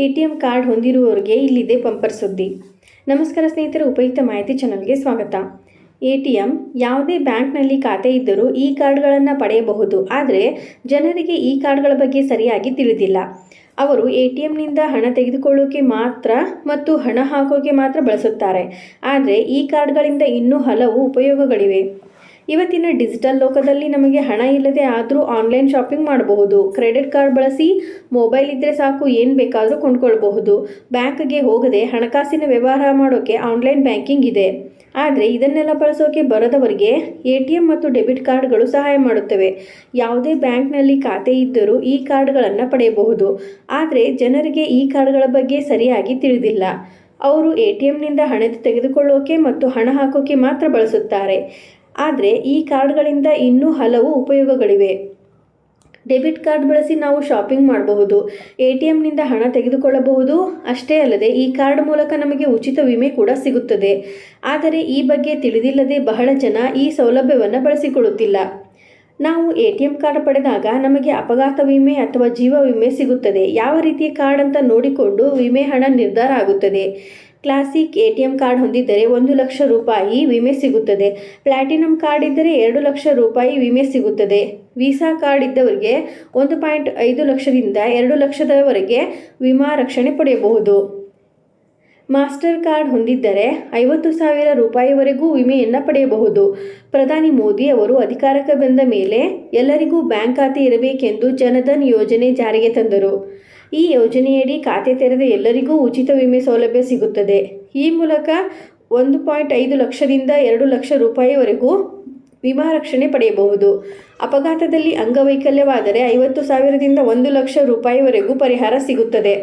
A T M card ಹೊಂದಿರುವವರಿಗೆ ಇಲ್ಲಿದೆ bumper ಸುದ್ದಿ. ನಮಸ್ಕಾರ ಸ್ನೇಹಿತರೆ, ಉಪಯುಕ್ತ ಮಾಹಿತಿ ಚಾನಲ್ಗೆ ಸ್ವಾಗತ. ಎ ಟಿ ಎಂ ಯಾವುದೇ ಬ್ಯಾಂಕ್ನಲ್ಲಿ ಖಾತೆ ಇದ್ದರೂ ಈ ಕಾರ್ಡ್ಗಳನ್ನು ಪಡೆಯಬಹುದು. ಆದರೆ ಜನರಿಗೆ ಈ ಕಾರ್ಡ್ಗಳ ಬಗ್ಗೆ ಸರಿಯಾಗಿ ತಿಳಿದಿಲ್ಲ. ಅವರು ಎ ಟಿ ಎಂನಿಂದ ಹಣ ತೆಗೆದುಕೊಳ್ಳೋಕೆ ಮಾತ್ರ ಮತ್ತು ಹಣ ಹಾಕೋಕೆ ಮಾತ್ರ ಬಳಸುತ್ತಾರೆ. ಆದರೆ ಈ ಕಾರ್ಡ್ಗಳಿಂದ ಇನ್ನೂ ಹಲವು ಉಪಯೋಗಗಳಿವೆ. ಇವತ್ತಿನ ಡಿಜಿಟಲ್ ಲೋಕದಲ್ಲಿ ನಮಗೆ ಹಣ ಇಲ್ಲದೆ ಆದರೂ ಆನ್ಲೈನ್ ಶಾಪಿಂಗ್ ಮಾಡಬಹುದು. ಕ್ರೆಡಿಟ್ ಕಾರ್ಡ್ ಬಳಸಿ ಮೊಬೈಲ್ ಇದ್ದರೆ ಸಾಕು, ಏನು ಬೇಕಾದರೂ ಕೊಂಡ್ಕೊಳ್ಬಹುದು. ಬ್ಯಾಂಕ್ಗೆ ಹೋಗದೆ ಹಣಕಾಸಿನ ವ್ಯವಹಾರ ಮಾಡೋಕ್ಕೆ ಆನ್ಲೈನ್ ಬ್ಯಾಂಕಿಂಗ್ ಇದೆ. ಆದರೆ ಇದನ್ನೆಲ್ಲ ಬಳಸೋಕೆ ಬರದವರಿಗೆ ಎ ಟಿ ಎಂ ಮತ್ತು ಡೆಬಿಟ್ ಕಾರ್ಡ್ಗಳು ಸಹಾಯ ಮಾಡುತ್ತವೆ. ಯಾವುದೇ ಬ್ಯಾಂಕ್ನಲ್ಲಿ ಖಾತೆ ಇದ್ದರೂ ಈ ಕಾರ್ಡ್ಗಳನ್ನು ಪಡೆಯಬಹುದು. ಆದರೆ ಜನರಿಗೆ ಈ ಕಾರ್ಡ್ಗಳ ಬಗ್ಗೆ ಸರಿಯಾಗಿ ತಿಳಿದಿಲ್ಲ. ಅವರು ಎ ಟಿ ಎಂನಿಂದ ಹಣ ತೆಗೆದುಕೊಳ್ಳೋಕೆ ಮತ್ತು ಹಣ ಹಾಕೋಕೆ ಮಾತ್ರ ಬಳಸುತ್ತಾರೆ. ಆದರೆ ಈ ಕಾರ್ಡ್ಗಳಿಂದ ಇನ್ನೂ ಹಲವು ಉಪಯೋಗಗಳಿವೆ. ಡೆಬಿಟ್ ಕಾರ್ಡ್ ಬಳಸಿ ನಾವು ಶಾಪಿಂಗ್ ಮಾಡಬಹುದು, ಎ ಟಿ ಎಮ್ನಿಂದ ಹಣ ತೆಗೆದುಕೊಳ್ಳಬಹುದು. ಅಷ್ಟೇ ಅಲ್ಲದೆ ಈ ಕಾರ್ಡ್ ಮೂಲಕ ನಮಗೆ ಉಚಿತ ವಿಮೆ ಕೂಡ ಸಿಗುತ್ತದೆ. ಆದರೆ ಈ ಬಗ್ಗೆ ತಿಳಿದಿಲ್ಲದೆ ಬಹಳ ಜನ ಈ ಸೌಲಭ್ಯವನ್ನು ಬಳಸಿಕೊಳ್ಳುತ್ತಿಲ್ಲ. ನಾವು ಎ ಟಿ ಎಂ ಕಾರ್ಡ್ ಪಡೆದಾಗ ನಮಗೆ ಅಪಘಾತ ವಿಮೆ ಅಥವಾ ಜೀವ ವಿಮೆ ಸಿಗುತ್ತದೆ. ಯಾವ ರೀತಿಯ ಕಾರ್ಡ್ ಅಂತ ನೋಡಿಕೊಂಡು ವಿಮೆ ಹಣ ನಿರ್ಧಾರ ಆಗುತ್ತದೆ. Classic A T M card ಹೊಂದಿದ್ದರೆ ಒಂದು ಲಕ್ಷ ರೂಪಾಯಿ ವಿಮೆ ಸಿಗುತ್ತದೆ. ಪ್ಲಾಟಿನಂ ಕಾರ್ಡ್ ಇದ್ದರೆ ಎರಡು ಲಕ್ಷ ರೂಪಾಯಿ ವಿಮೆ ಸಿಗುತ್ತದೆ. ವೀಸಾ ಕಾರ್ಡ್ ಇದ್ದವರಿಗೆ ಒಂದು ಪಾಯಿಂಟ್ ಐದು ಲಕ್ಷದಿಂದ ಎರಡು ಲಕ್ಷದವರೆಗೆ ವಿಮಾ ರಕ್ಷಣೆ ಪಡೆಯಬಹುದು. ಮಾಸ್ಟರ್ ಕಾರ್ಡ್ ಹೊಂದಿದ್ದರೆ ಐವತ್ತು ಸಾವಿರ ರೂಪಾಯಿವರೆಗೂ ವಿಮೆಯನ್ನು ಪಡೆಯಬಹುದು. ಪ್ರಧಾನಿ ಮೋದಿ ಅವರು ಅಧಿಕಾರಕ್ಕೆ ಬಂದ ಮೇಲೆ ಎಲ್ಲರಿಗೂ ಬ್ಯಾಂಕ್ ಖಾತೆ ಇರಬೇಕೆಂದು ಜನಧನ್ ಯೋಜನೆ ಜಾರಿಗೆ ತಂದರು. ಈ ಯೋಜನೆಯಡಿ ಖಾತೆ ತೆರೆದ ಎಲ್ಲರಿಗೂ ಉಚಿತ ವಿಮೆ ಸೌಲಭ್ಯ ಸಿಗುತ್ತದೆ. ಈ ಮೂಲಕ ಒಂದು ಪಾಯಿಂಟ್ ಐದು ಲಕ್ಷದಿಂದ ಎರಡು ಲಕ್ಷ ರೂಪಾಯಿವರೆಗೂ ವಿಮಾ ರಕ್ಷಣೆ ಪಡೆಯಬಹುದು. ಅಪಘಾತದಲ್ಲಿ ಅಂಗವೈಕಲ್ಯವಾದರೆ ಐವತ್ತು ಸಾವಿರದಿಂದ ಒಂದು ಲಕ್ಷ ರೂಪಾಯಿವರೆಗೂ ಪರಿಹಾರ ಸಿಗುತ್ತದೆ.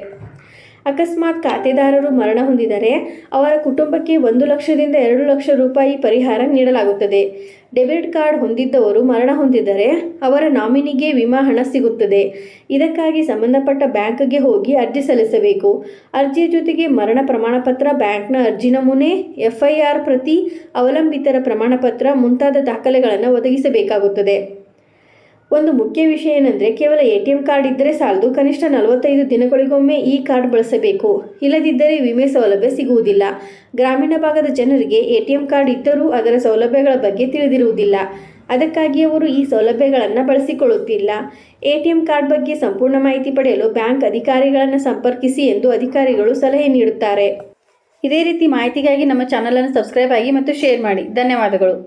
ಅಕಸ್ಮಾತ್ ಖಾತೆದಾರರು ಮರಣ ಹೊಂದಿದರೆ ಅವರ ಕುಟುಂಬಕ್ಕೆ ಒಂದು ಲಕ್ಷದಿಂದ ಎರಡು ಲಕ್ಷ ರೂಪಾಯಿ ಪರಿಹಾರ ನೀಡಲಾಗುತ್ತದೆ. ಡೆಬಿಟ್ ಕಾರ್ಡ್ ಹೊಂದಿದ್ದವರು ಮರಣ ಹೊಂದಿದರೆ ಅವರ ನಾಮಿನಿಗೆ ವಿಮಾ ಹಣ ಸಿಗುತ್ತದೆ. ಇದಕ್ಕಾಗಿ ಸಂಬಂಧಪಟ್ಟ ಬ್ಯಾಂಕ್ಗೆ ಹೋಗಿ ಅರ್ಜಿ ಸಲ್ಲಿಸಬೇಕು. ಅರ್ಜಿಯ ಜೊತೆಗೆ ಮರಣ ಪ್ರಮಾಣಪತ್ರ, ಬ್ಯಾಂಕ್ನ ಅರ್ಜಿ ನಮೂನೆ, ಎಫ್ಐಆರ್ ಪ್ರತಿ ಅವಲಂಬಿತರ ಪ್ರಮಾಣಪತ್ರ ಮುಂತಾದ ದಾಖಲೆಗಳನ್ನು ಒದಗಿಸಬೇಕಾಗುತ್ತದೆ. ಒಂದು ಮುಖ್ಯ ವಿಷಯ ಏನಂದರೆ, ಕೇವಲ ಎ ಟಿ ಎಂ ಕಾರ್ಡ್ ಇದ್ದರೆ ಸಾಲದು. ಕನಿಷ್ಠ ನಲವತ್ತೈದು ದಿನಗಳಿಗೊಮ್ಮೆ ಈ ಕಾರ್ಡ್ ಬಳಸಬೇಕು. ಇಲ್ಲದಿದ್ದರೆ ವಿಮೆ ಸೌಲಭ್ಯ ಸಿಗುವುದಿಲ್ಲ. ಗ್ರಾಮೀಣ ಭಾಗದ ಜನರಿಗೆ ಎ ಟಿ ಎಂ ಕಾರ್ಡ್ ಇದ್ದರೂ ಅದರ ಸೌಲಭ್ಯಗಳ ಬಗ್ಗೆ ತಿಳಿದಿರುವುದಿಲ್ಲ. ಅದಕ್ಕಾಗಿ ಅವರು ಈ ಸೌಲಭ್ಯಗಳನ್ನು ಬಳಸಿಕೊಳ್ಳುತ್ತಿಲ್ಲ. ಎ ಟಿ ಎಂ ಕಾರ್ಡ್ ಬಗ್ಗೆ ಸಂಪೂರ್ಣ ಮಾಹಿತಿ ಪಡೆಯಲು ಬ್ಯಾಂಕ್ ಅಧಿಕಾರಿಗಳನ್ನು ಸಂಪರ್ಕಿಸಿ ಎಂದು ಅಧಿಕಾರಿಗಳು ಸಲಹೆ ನೀಡುತ್ತಾರೆ. ಇದೇ ರೀತಿ ಮಾಹಿತಿಗಾಗಿ ನಮ್ಮ ಚಾನಲನ್ನು ಸಬ್ಸ್ಕ್ರೈಬ್ ಆಗಿ ಮತ್ತು ಶೇರ್ ಮಾಡಿ. ಧನ್ಯವಾದಗಳು.